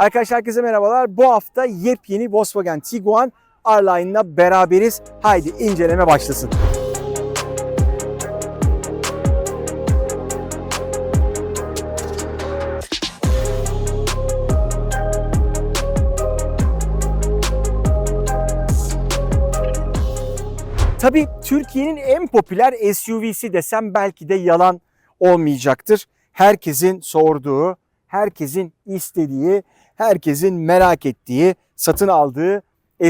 Arkadaşlar herkese merhabalar. Bu hafta yepyeni Volkswagen Tiguan R-Line'la beraberiz. Haydi inceleme başlasın. Tabii Türkiye'nin en popüler SUV'si desem belki de yalan olmayacaktır. Herkesin sorduğu, herkesin istediği, herkesin merak ettiği, satın aldığı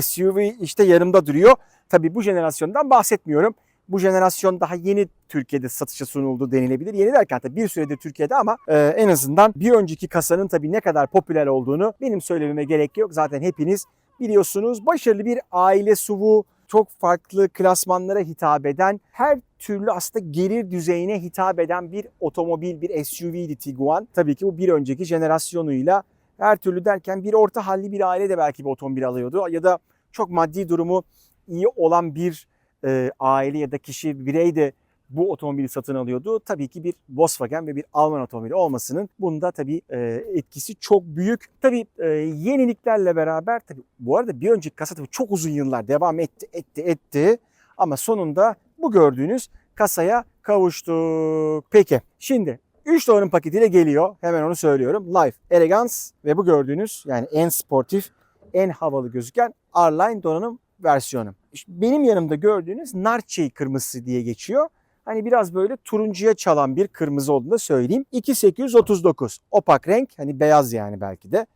SUV işte yanımda duruyor. Tabii bu jenerasyondan bahsetmiyorum. Bu jenerasyon daha yeni Türkiye'de satışa sunuldu denilebilir. Yeni derken tabii bir süredir Türkiye'de ama e, en azından bir önceki kasanın tabii ne kadar popüler olduğunu benim söylememe gerek yok. Zaten hepiniz biliyorsunuz. Başarılı bir aile SUV'u, çok farklı klasmanlara hitap eden, her türlü aslında gelir düzeyine hitap eden bir otomobil, bir SUV'ydi Tiguan. Tabii ki bu bir önceki jenerasyonuyla her türlü derken bir orta halli bir aile de belki bir otomobil alıyordu ya da çok maddi durumu iyi olan bir e, aile ya da kişi birey de bu otomobili satın alıyordu. Tabii ki bir Volkswagen ve bir Alman otomobili olmasının bunda tabii e, etkisi çok büyük. Tabii e, yeniliklerle beraber tabii bu arada bir önceki kasa tabii çok uzun yıllar devam etti etti etti ama sonunda bu gördüğünüz kasaya kavuştuk. Peki şimdi 3 doların paketiyle geliyor. Hemen onu söylüyorum. Life, Elegance ve bu gördüğünüz yani en sportif, en havalı gözüken R-Line donanım versiyonu. İşte benim yanımda gördüğünüz nar çiçeği kırmızısı diye geçiyor. Hani biraz böyle turuncuya çalan bir kırmızı olduğunu da söyleyeyim. 2839 opak renk hani beyaz yani belki de.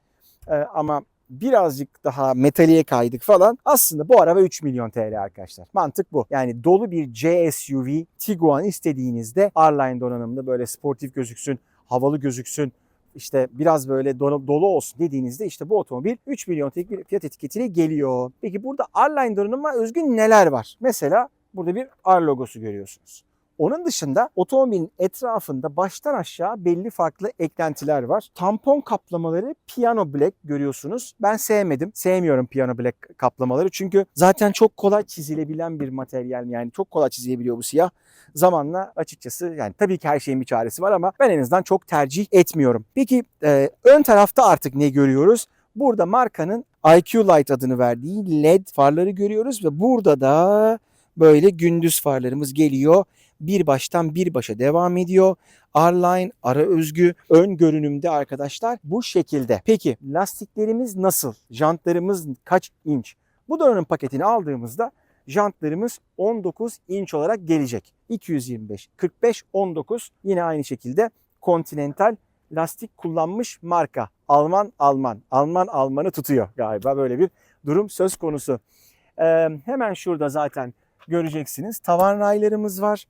Ee, ama birazcık daha metaliye kaydık falan. Aslında bu araba 3 milyon TL arkadaşlar. Mantık bu. Yani dolu bir C SUV Tiguan istediğinizde R-Line donanımlı böyle sportif gözüksün, havalı gözüksün, işte biraz böyle dolu, dolu olsun dediğinizde işte bu otomobil 3 milyon TL'lik bir fiyat etiketiyle geliyor. Peki burada R-Line donanıma özgün neler var? Mesela burada bir R logosu görüyorsunuz. Onun dışında otomobilin etrafında baştan aşağı belli farklı eklentiler var. Tampon kaplamaları piano black görüyorsunuz. Ben sevmedim. Sevmiyorum piano black kaplamaları. Çünkü zaten çok kolay çizilebilen bir materyal. Yani çok kolay çizilebiliyor bu siyah. Zamanla açıkçası yani tabii ki her şeyin bir çaresi var ama ben en azından çok tercih etmiyorum. Peki e, ön tarafta artık ne görüyoruz? Burada markanın IQ Light adını verdiği LED farları görüyoruz ve burada da böyle gündüz farlarımız geliyor bir baştan bir başa devam ediyor. R-Line, ara özgü, ön görünümde arkadaşlar bu şekilde. Peki lastiklerimiz nasıl? Jantlarımız kaç inç? Bu donanım paketini aldığımızda jantlarımız 19 inç olarak gelecek. 225, 45, 19 yine aynı şekilde Continental lastik kullanmış marka. Alman Alman. Alman Alman'ı tutuyor galiba böyle bir durum söz konusu. Ee, hemen şurada zaten göreceksiniz. Tavan raylarımız var.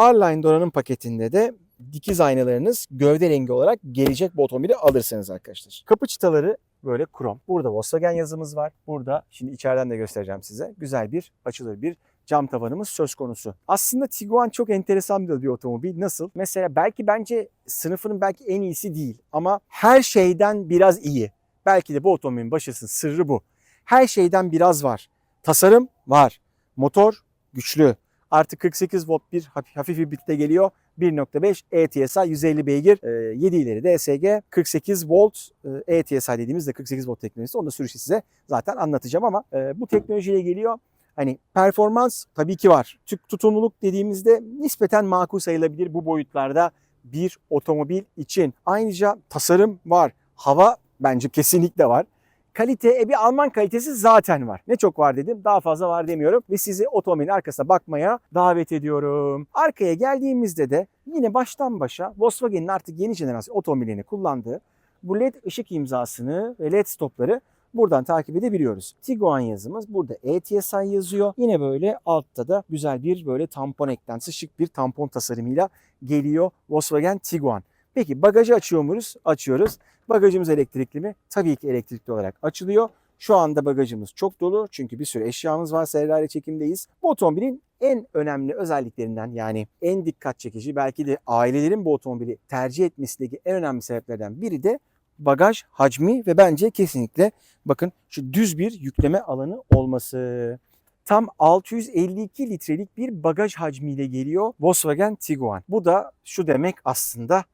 R-Line donanım paketinde de dikiz aynalarınız gövde rengi olarak gelecek bu otomobili alırsanız arkadaşlar. Kapı çıtaları böyle krom. Burada Volkswagen yazımız var. Burada şimdi içeriden de göstereceğim size. Güzel bir açılır bir cam tavanımız söz konusu. Aslında Tiguan çok enteresan bir otomobil. Nasıl? Mesela belki bence sınıfının belki en iyisi değil ama her şeyden biraz iyi. Belki de bu otomobilin başarısının sırrı bu. Her şeyden biraz var. Tasarım var. Motor güçlü. Artı 48 volt bir hafif, hibritte geliyor. 1.5 ETSI 150 beygir, 7 ileri DSG, 48 volt ETSI dediğimizde 48 volt teknolojisi. Onu da sürüşü size zaten anlatacağım ama e, bu teknolojiyle geliyor. Hani performans tabii ki var. Tük tutumluluk dediğimizde nispeten makul sayılabilir bu boyutlarda bir otomobil için. Ayrıca tasarım var. Hava bence kesinlikle var. Kalite, e bir Alman kalitesi zaten var. Ne çok var dedim, daha fazla var demiyorum. Ve sizi otomobilin arkasına bakmaya davet ediyorum. Arkaya geldiğimizde de yine baştan başa Volkswagen'in artık yeni jenerasyon otomobilini kullandığı bu LED ışık imzasını ve LED stopları buradan takip edebiliyoruz. Tiguan yazımız burada ETSI yazıyor. Yine böyle altta da güzel bir böyle tampon eklentisi, şık bir tampon tasarımıyla geliyor Volkswagen Tiguan. Peki bagajı açıyor muyuz? Açıyoruz. Bagajımız elektrikli mi? Tabii ki elektrikli olarak açılıyor. Şu anda bagajımız çok dolu çünkü bir sürü eşyamız var. Serrari çekimdeyiz. Bu otomobilin en önemli özelliklerinden yani en dikkat çekici belki de ailelerin bu otomobili tercih etmesindeki en önemli sebeplerden biri de bagaj hacmi ve bence kesinlikle bakın şu düz bir yükleme alanı olması. Tam 652 litrelik bir bagaj hacmiyle geliyor Volkswagen Tiguan. Bu da şu demek aslında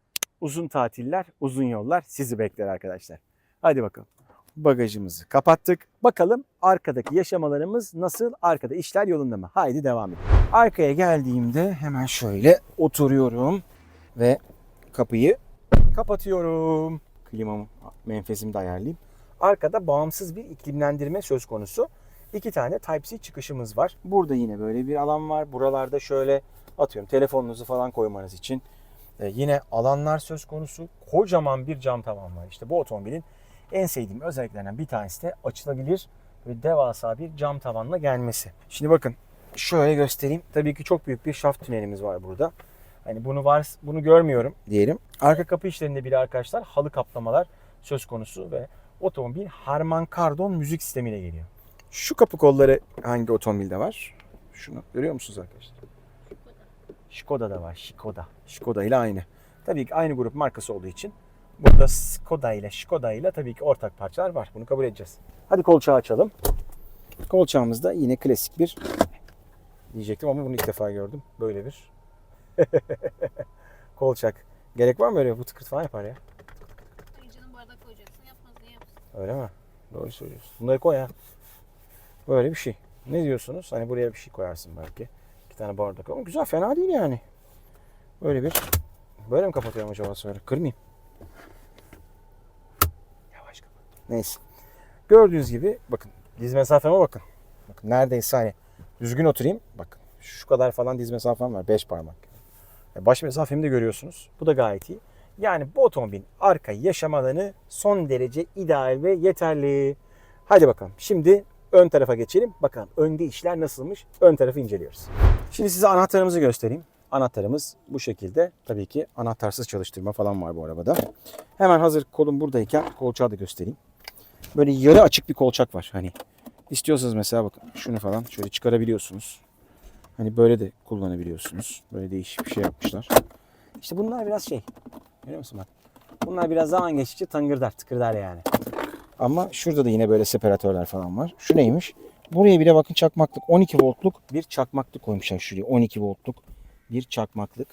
uzun tatiller, uzun yollar sizi bekler arkadaşlar. Hadi bakalım. Bagajımızı kapattık. Bakalım arkadaki yaşamalarımız nasıl? Arkada işler yolunda mı? Haydi devam edelim. Arkaya geldiğimde hemen şöyle oturuyorum ve kapıyı kapatıyorum. Klimamı, menfezimi de ayarlayayım. Arkada bağımsız bir iklimlendirme söz konusu. İki tane Type-C çıkışımız var. Burada yine böyle bir alan var. Buralarda şöyle atıyorum telefonunuzu falan koymanız için. Ee, yine alanlar söz konusu. Kocaman bir cam tavan var. İşte bu otomobilin en sevdiğim özelliklerinden bir tanesi de açılabilir ve devasa bir cam tavanla gelmesi. Şimdi bakın şöyle göstereyim. Tabii ki çok büyük bir şaft tünelimiz var burada. Hani bunu var bunu görmüyorum diyelim. Arka kapı işlerinde bile arkadaşlar halı kaplamalar söz konusu ve otomobil Harman Kardon müzik sistemiyle geliyor. Şu kapı kolları hangi otomobilde var? Şunu görüyor musunuz arkadaşlar? Skoda'da var. Skoda. Skoda ile aynı. Tabii ki aynı grup markası olduğu için burada Skoda ile Skoda ile tabii ki ortak parçalar var. Bunu kabul edeceğiz. Hadi kolçağı açalım. Kolçağımızda yine klasik bir diyecektim ama bunu ilk defa gördüm. Böyle bir kolçak. Gerek var mı öyle bu tıkırt falan yapar ya? Canım bardak koyacaksın yapmaz niye yapsın? Öyle mi? Doğru söylüyorsun. Bunları koy ha. Böyle bir şey. Ne diyorsunuz? Hani buraya bir şey koyarsın belki. Tane bardak ama güzel fena değil yani. Böyle bir böyle mi kapatıyorum acaba sonra? Kırmayayım. Yavaş kapat. Neyse. Gördüğünüz gibi bakın diz mesafeme bakın. Bakın neredeyse hani düzgün oturayım. Bakın şu kadar falan diz mesafem var. 5 parmak. E, Baş mesafemi de görüyorsunuz. Bu da gayet iyi. Yani bu otomobilin arka yaşam alanı son derece ideal ve yeterli. Hadi bakalım. Şimdi ön tarafa geçelim. Bakalım önde işler nasılmış? Ön tarafı inceliyoruz. Şimdi size anahtarımızı göstereyim. Anahtarımız bu şekilde. Tabii ki anahtarsız çalıştırma falan var bu arabada. Hemen hazır kolum buradayken kolçağı da göstereyim. Böyle yarı açık bir kolçak var. Hani istiyorsanız mesela bakın şunu falan şöyle çıkarabiliyorsunuz. Hani böyle de kullanabiliyorsunuz. Böyle değişik bir şey yapmışlar. İşte bunlar biraz şey. Görüyor musun bak. Bunlar biraz zaman geçtikçe tangırdar, tıkırdar yani. Ama şurada da yine böyle separatörler falan var. Şu neymiş? Buraya bile bakın çakmaklık. 12 voltluk bir çakmaklık koymuşlar şuraya. 12 voltluk bir çakmaklık.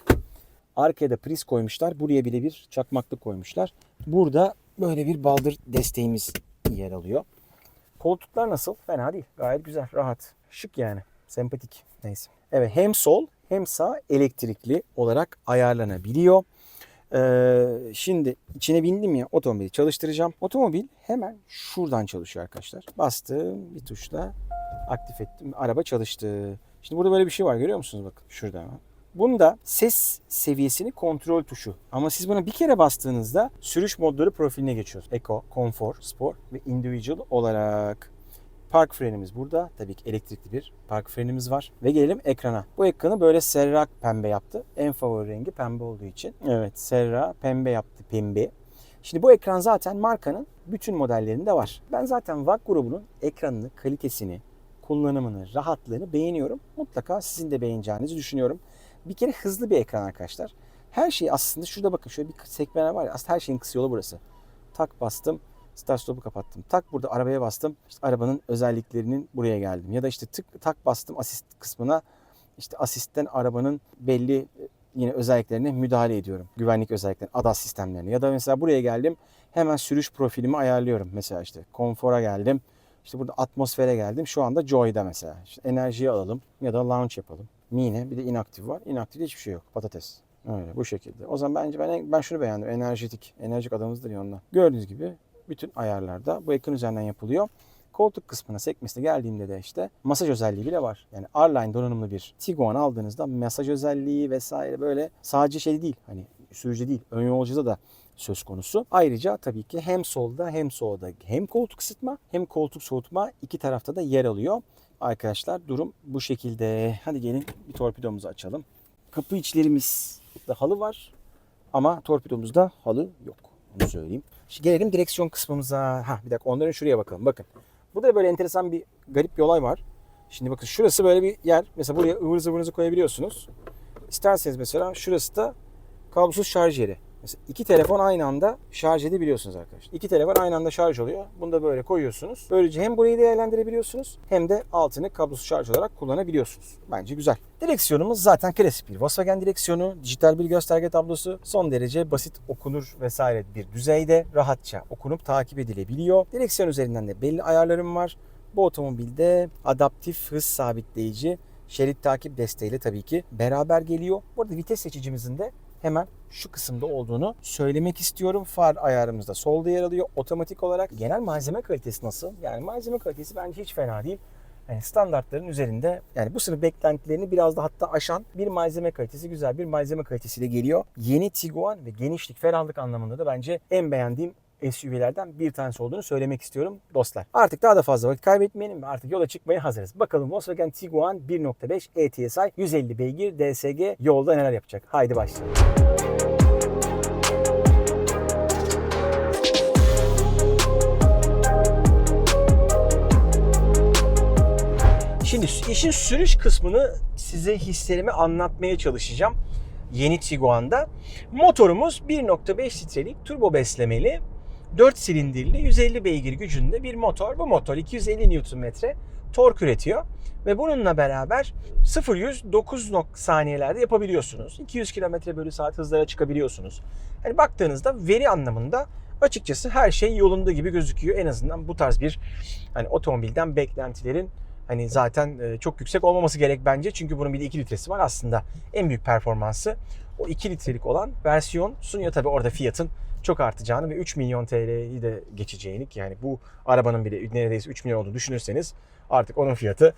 Arkaya da priz koymuşlar. Buraya bile bir çakmaklık koymuşlar. Burada böyle bir baldır desteğimiz yer alıyor. Koltuklar nasıl? Fena değil. Gayet güzel, rahat. Şık yani. Sempatik. Neyse. Evet hem sol hem sağ elektrikli olarak ayarlanabiliyor. Ee, şimdi içine bindim ya otomobili çalıştıracağım. Otomobil hemen şuradan çalışıyor arkadaşlar. Bastım bir tuşla aktif ettim. Araba çalıştı. Şimdi burada böyle bir şey var görüyor musunuz? Bakın şurada hemen. Bunda ses seviyesini kontrol tuşu. Ama siz buna bir kere bastığınızda sürüş modları profiline geçiyoruz. Eco, Comfort, Sport ve Individual olarak. Park frenimiz burada. Tabii ki elektrikli bir park frenimiz var. Ve gelelim ekrana. Bu ekranı böyle serra pembe yaptı. En favori rengi pembe olduğu için. Evet serra pembe yaptı pembe. Şimdi bu ekran zaten markanın bütün modellerinde var. Ben zaten VAG grubunun ekranını, kalitesini, kullanımını, rahatlığını beğeniyorum. Mutlaka sizin de beğeneceğinizi düşünüyorum. Bir kere hızlı bir ekran arkadaşlar. Her şey aslında şurada bakın şöyle bir sekmeler var ya aslında her şeyin kısa yolu burası. Tak bastım. Start stop'u kapattım. Tak burada arabaya bastım. İşte arabanın özelliklerinin buraya geldim. Ya da işte tık tak bastım asist kısmına. İşte asistten arabanın belli e, yine özelliklerine müdahale ediyorum. Güvenlik özelliklerine, ADAS sistemlerine. Ya da mesela buraya geldim. Hemen sürüş profilimi ayarlıyorum. Mesela işte konfora geldim. İşte burada atmosfere geldim. Şu anda Joy'da mesela. İşte enerjiyi alalım ya da launch yapalım. Mine bir de inaktif var. Inaktifte hiçbir şey yok. Patates. Öyle bu şekilde. O zaman bence ben ben şunu beğendim. Enerjetik. Enerjik adamızdır ya ondan. Gördüğünüz gibi bütün ayarlarda bu ekran üzerinden yapılıyor. Koltuk kısmına sekmesine geldiğimde de işte masaj özelliği bile var. Yani R-Line donanımlı bir Tiguan aldığınızda masaj özelliği vesaire böyle sadece şey değil. Hani sürücü değil. Ön yolcuda da söz konusu. Ayrıca tabii ki hem solda hem solda hem koltuk ısıtma hem koltuk soğutma iki tarafta da yer alıyor. Arkadaşlar durum bu şekilde. Hadi gelin bir torpidomuzu açalım. Kapı içlerimizde halı var ama torpidomuzda halı yok. Onu söyleyeyim. Şimdi gelelim direksiyon kısmımıza. Ha bir dakika onların şuraya bakalım. Bakın. Burada böyle enteresan bir garip bir olay var. Şimdi bakın şurası böyle bir yer. Mesela buraya ıvır zıvırınızı koyabiliyorsunuz. İsterseniz mesela şurası da kablosuz şarj yeri. Mesela iki telefon aynı anda şarj edebiliyorsunuz arkadaşlar. İki telefon aynı anda şarj oluyor. Bunu da böyle koyuyorsunuz. Böylece hem burayı değerlendirebiliyorsunuz hem de altını kablosuz şarj olarak kullanabiliyorsunuz. Bence güzel. Direksiyonumuz zaten klasik bir Volkswagen direksiyonu. Dijital bir gösterge tablosu. Son derece basit okunur vesaire bir düzeyde rahatça okunup takip edilebiliyor. Direksiyon üzerinden de belli ayarlarım var. Bu otomobilde adaptif hız sabitleyici şerit takip desteğiyle tabii ki beraber geliyor. Bu arada vites seçicimizin de hemen şu kısımda olduğunu söylemek istiyorum. Far ayarımızda solda yer alıyor otomatik olarak. Genel malzeme kalitesi nasıl? Yani malzeme kalitesi bence hiç fena değil. Yani standartların üzerinde yani bu sınıf beklentilerini biraz da hatta aşan bir malzeme kalitesi güzel bir malzeme kalitesiyle geliyor. Yeni Tiguan ve genişlik, ferahlık anlamında da bence en beğendiğim SUV'lerden bir tanesi olduğunu söylemek istiyorum dostlar. Artık daha da fazla vakit kaybetmeyelim ve artık yola çıkmaya hazırız. Bakalım Volkswagen Tiguan 1.5 ETSI 150 beygir DSG yolda neler yapacak? Haydi başlayalım. Şimdi işin sürüş kısmını size hislerimi anlatmaya çalışacağım. Yeni Tiguan'da. Motorumuz 1.5 litrelik turbo beslemeli 4 silindirli 150 beygir gücünde bir motor. Bu motor 250 Nm tork üretiyor. Ve bununla beraber 0-100 9 nok- saniyelerde yapabiliyorsunuz. 200 km bölü saat hızlara çıkabiliyorsunuz. Yani baktığınızda veri anlamında açıkçası her şey yolunda gibi gözüküyor. En azından bu tarz bir hani otomobilden beklentilerin hani zaten e, çok yüksek olmaması gerek bence. Çünkü bunun bir de 2 litresi var aslında. En büyük performansı o 2 litrelik olan versiyon sunuyor. Tabi orada fiyatın çok artacağını ve 3 milyon TL'yi de geçeceğini yani bu arabanın bile neredeyse 3 milyon olduğunu düşünürseniz artık onun fiyatı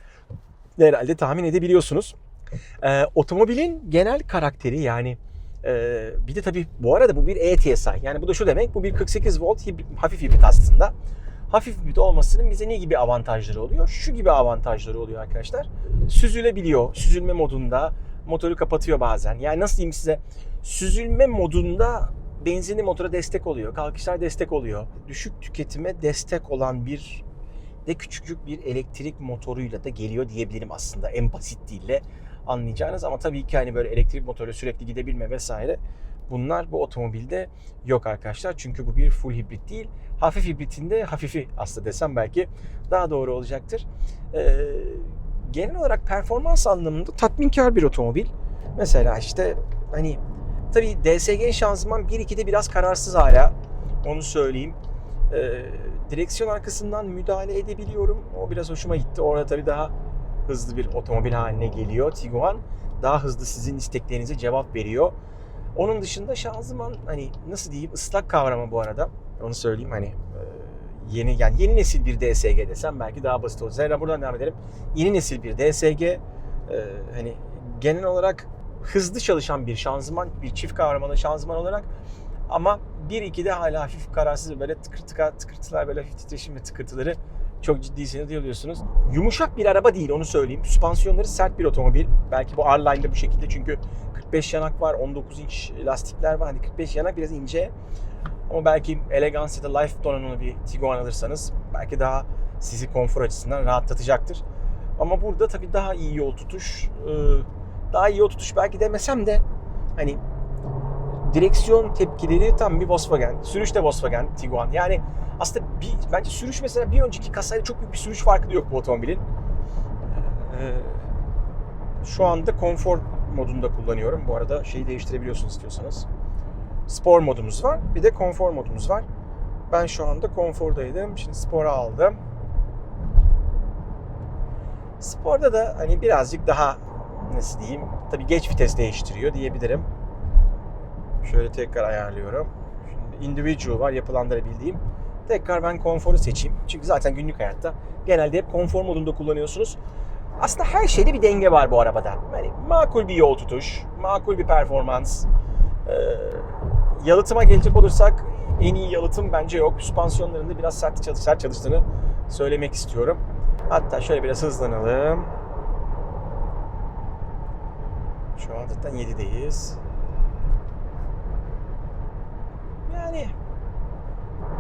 herhalde tahmin edebiliyorsunuz. Ee, otomobilin genel karakteri yani e, bir de tabii bu arada bu bir ETSI yani bu da şu demek bu bir 48 volt hafif hibrit aslında. Hafif hibrit olmasının bize ne gibi avantajları oluyor? Şu gibi avantajları oluyor arkadaşlar. Süzülebiliyor. Süzülme modunda motoru kapatıyor bazen. Yani nasıl diyeyim size? Süzülme modunda benzinli motora destek oluyor. Kalkışlar destek oluyor. Düşük tüketime destek olan bir de küçücük bir elektrik motoruyla da geliyor diyebilirim aslında en basit dille anlayacağınız ama tabii ki hani böyle elektrik motoruyla sürekli gidebilme vesaire bunlar bu otomobilde yok arkadaşlar. Çünkü bu bir full hibrit değil. Hafif hibritinde hafifi aslında desem belki daha doğru olacaktır. Ee, genel olarak performans anlamında tatminkar bir otomobil. Mesela işte hani tabii DSG şanzıman 1-2'de biraz kararsız hala. Onu söyleyeyim. Ee, direksiyon arkasından müdahale edebiliyorum. O biraz hoşuma gitti. Orada tabii daha hızlı bir otomobil haline geliyor Tiguan. Daha hızlı sizin isteklerinize cevap veriyor. Onun dışında şanzıman hani nasıl diyeyim ıslak kavramı bu arada. Onu söyleyeyim hani e, yeni yani yeni nesil bir DSG desem belki daha basit olur. Zira buradan devam edelim. Yeni nesil bir DSG e, hani genel olarak hızlı çalışan bir şanzıman, bir çift kavramalı şanzıman olarak ama 1-2'de hala hafif kararsız böyle tıkır tıka tıkırtılar böyle hafif titreşim ve tıkırtıları çok ciddi duyuyorsunuz. Yumuşak bir araba değil onu söyleyeyim. Süspansiyonları sert bir otomobil. Belki bu R-Line'de bu şekilde çünkü 45 yanak var, 19 inç lastikler var. Hani 45 yanak biraz ince. Ama belki Elegance ya da Life donanımlı bir Tiguan alırsanız belki daha sizi konfor açısından rahatlatacaktır. Ama burada tabii daha iyi yol tutuş, daha iyi yol tutuş belki demesem de hani direksiyon tepkileri tam bir Volkswagen. Sürüş de Volkswagen Tiguan. Yani aslında bir, bence sürüş mesela bir önceki kasayla çok büyük bir sürüş farkı da yok bu otomobilin. Ee, şu anda konfor modunda kullanıyorum. Bu arada şeyi değiştirebiliyorsunuz istiyorsanız. Spor modumuz var. Bir de konfor modumuz var. Ben şu anda konfordaydım. Şimdi spora aldım. Sporda da hani birazcık daha nasıl diyeyim tabii geç vites değiştiriyor diyebilirim. Şöyle tekrar ayarlıyorum. Şimdi individual var yapılandırabildiğim. Tekrar ben konforu seçeyim. Çünkü zaten günlük hayatta genelde hep konfor modunda kullanıyorsunuz. Aslında her şeyde bir denge var bu arabada. Yani makul bir yol tutuş, makul bir performans. Ee, yalıtıma gelecek olursak en iyi yalıtım bence yok. Süspansiyonlarında biraz sert, çalış, sert çalıştığını söylemek istiyorum. Hatta şöyle biraz hızlanalım. Şu an zaten 7'deyiz. Yani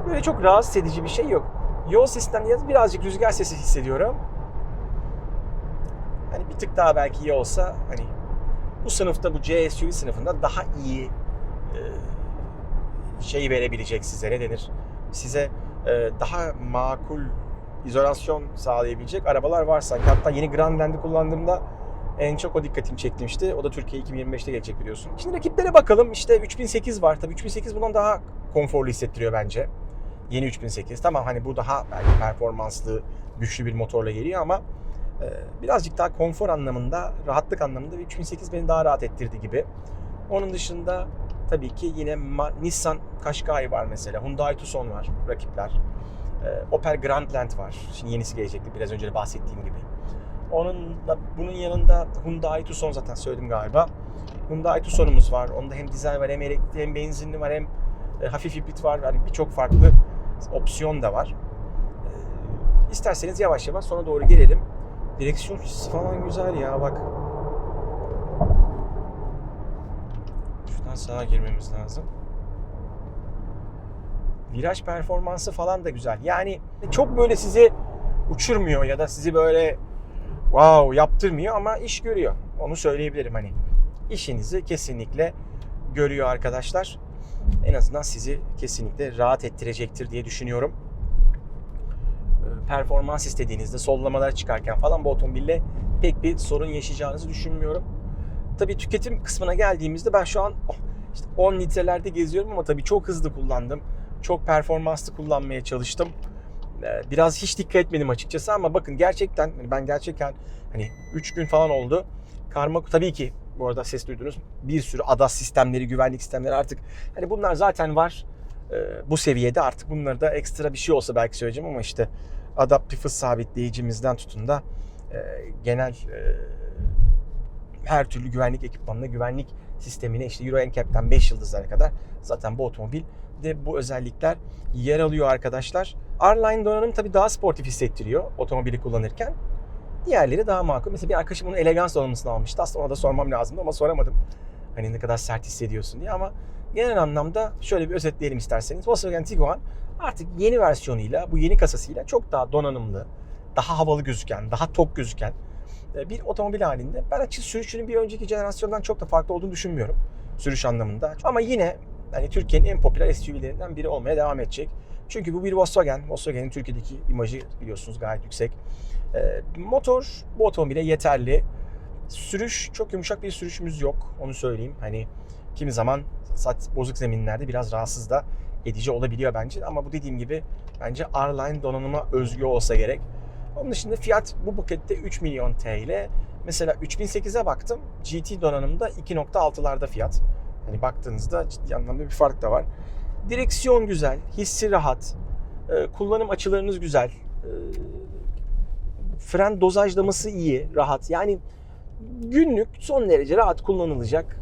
böyle çok rahatsız edici bir şey yok. Yol sesinden birazcık rüzgar sesi hissediyorum. Hani bir tık daha belki iyi olsa hani bu sınıfta bu CSUV sınıfında daha iyi e, şey verebilecek size ne denir? Size e, daha makul izolasyon sağlayabilecek arabalar var sanki. Hatta yeni Grandland'i kullandığımda en çok o dikkatimi çekmişti. O da Türkiye 2025'te gelecek biliyorsun. Şimdi rakiplere bakalım. İşte 3008 var. Tabii 3008 bundan daha konforlu hissettiriyor bence. Yeni 3008. Tamam hani bu daha belki performanslı, güçlü bir motorla geliyor ama e, birazcık daha konfor anlamında, rahatlık anlamında bir 3008 beni daha rahat ettirdi gibi. Onun dışında tabii ki yine Nissan Qashqai var mesela. Hyundai Tucson var rakipler. E, Opel Grandland var. Şimdi yenisi gelecekti biraz önce de bahsettiğim gibi. Onunla bunun yanında Hyundai Tucson zaten söyledim galiba. Hyundai Tucson'umuz var. Onda hem dizel var hem elektrikli hem benzinli var hem e, hafif hibrit var. Yani birçok farklı opsiyon da var. E, isterseniz yavaş yavaş sona doğru gelelim. Direksiyon falan güzel ya bak. Şuradan sağa girmemiz lazım. Viraj performansı falan da güzel. Yani çok böyle sizi uçurmuyor ya da sizi böyle wow yaptırmıyor ama iş görüyor. Onu söyleyebilirim hani. İşinizi kesinlikle görüyor arkadaşlar. En azından sizi kesinlikle rahat ettirecektir diye düşünüyorum. Ee, Performans istediğinizde sollamalar çıkarken falan bu otomobille pek bir sorun yaşayacağınızı düşünmüyorum. Tabii tüketim kısmına geldiğimizde ben şu an oh, işte 10 litrelerde geziyorum ama tabii çok hızlı kullandım. Çok performanslı kullanmaya çalıştım. Biraz hiç dikkat etmedim açıkçası ama bakın gerçekten hani ben gerçekten hani 3 gün falan oldu. Karma tabii ki bu arada ses duydunuz. Bir sürü ADAS sistemleri, güvenlik sistemleri artık hani bunlar zaten var. Ee, bu seviyede artık bunları da ekstra bir şey olsa belki söyleyeceğim ama işte adaptif hız sabitleyicimizden tutun da e, genel e, her türlü güvenlik ekipmanına, güvenlik sistemine işte Euro NCAP'ten 5 yıldızlara kadar zaten bu otomobil de bu özellikler yer alıyor arkadaşlar. R-Line donanım tabii daha sportif hissettiriyor otomobili kullanırken. Diğerleri daha makul. Mesela bir arkadaşım bunun elegans donanımını almıştı. Aslında ona da sormam lazımdı ama soramadım. Hani ne kadar sert hissediyorsun diye ama genel anlamda şöyle bir özetleyelim isterseniz. Volkswagen Tiguan artık yeni versiyonuyla, bu yeni kasasıyla çok daha donanımlı, daha havalı gözüken, daha tok gözüken e, bir otomobil halinde. Ben açık sürüşünün bir önceki jenerasyondan çok da farklı olduğunu düşünmüyorum. Sürüş anlamında. Ama yine hani Türkiye'nin en popüler SUV'lerinden biri olmaya devam edecek. Çünkü bu bir Volkswagen. Volkswagen'in Türkiye'deki imajı biliyorsunuz gayet yüksek. E, motor bu otomobile yeterli. Sürüş çok yumuşak bir sürüşümüz yok. Onu söyleyeyim. Hani kimi zaman bozuk zeminlerde biraz rahatsız da edici olabiliyor bence. Ama bu dediğim gibi bence R-Line donanıma özgü olsa gerek. Onun dışında fiyat bu pakette 3 milyon TL. Mesela 3008'e baktım. GT donanımda 2.6'larda fiyat. Hani baktığınızda ciddi anlamda bir fark da var. Direksiyon güzel, hissi rahat. Ee, kullanım açılarınız güzel. Ee, fren dozajlaması iyi, rahat. Yani günlük son derece rahat kullanılacak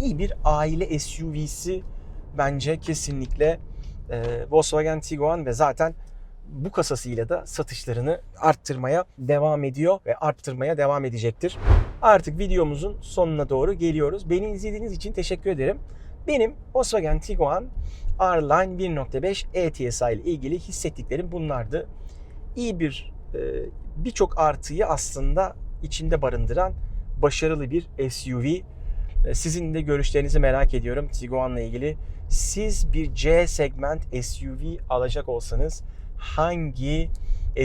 iyi bir aile SUV'si bence kesinlikle e, Volkswagen Tiguan ve zaten bu kasasıyla da satışlarını arttırmaya devam ediyor ve arttırmaya devam edecektir. Artık videomuzun sonuna doğru geliyoruz. Beni izlediğiniz için teşekkür ederim. Benim Volkswagen Tiguan R-Line 1.5 ETSI ile ilgili hissettiklerim bunlardı. İyi bir e, birçok artıyı aslında içinde barındıran başarılı bir SUV. E, Sizin de görüşlerinizi merak ediyorum Tiguan'la ilgili. Siz bir C segment SUV alacak olsanız hangi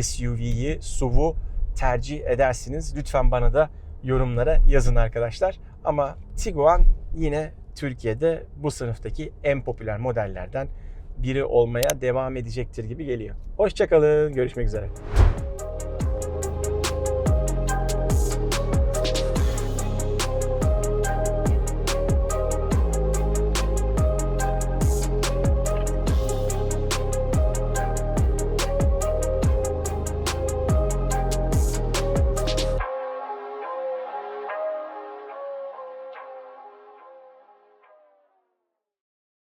SUV'yi, SUV'u tercih edersiniz? Lütfen bana da yorumlara yazın arkadaşlar. Ama Tiguan yine Türkiye'de bu sınıftaki en popüler modellerden biri olmaya devam edecektir gibi geliyor. Hoşçakalın, görüşmek üzere.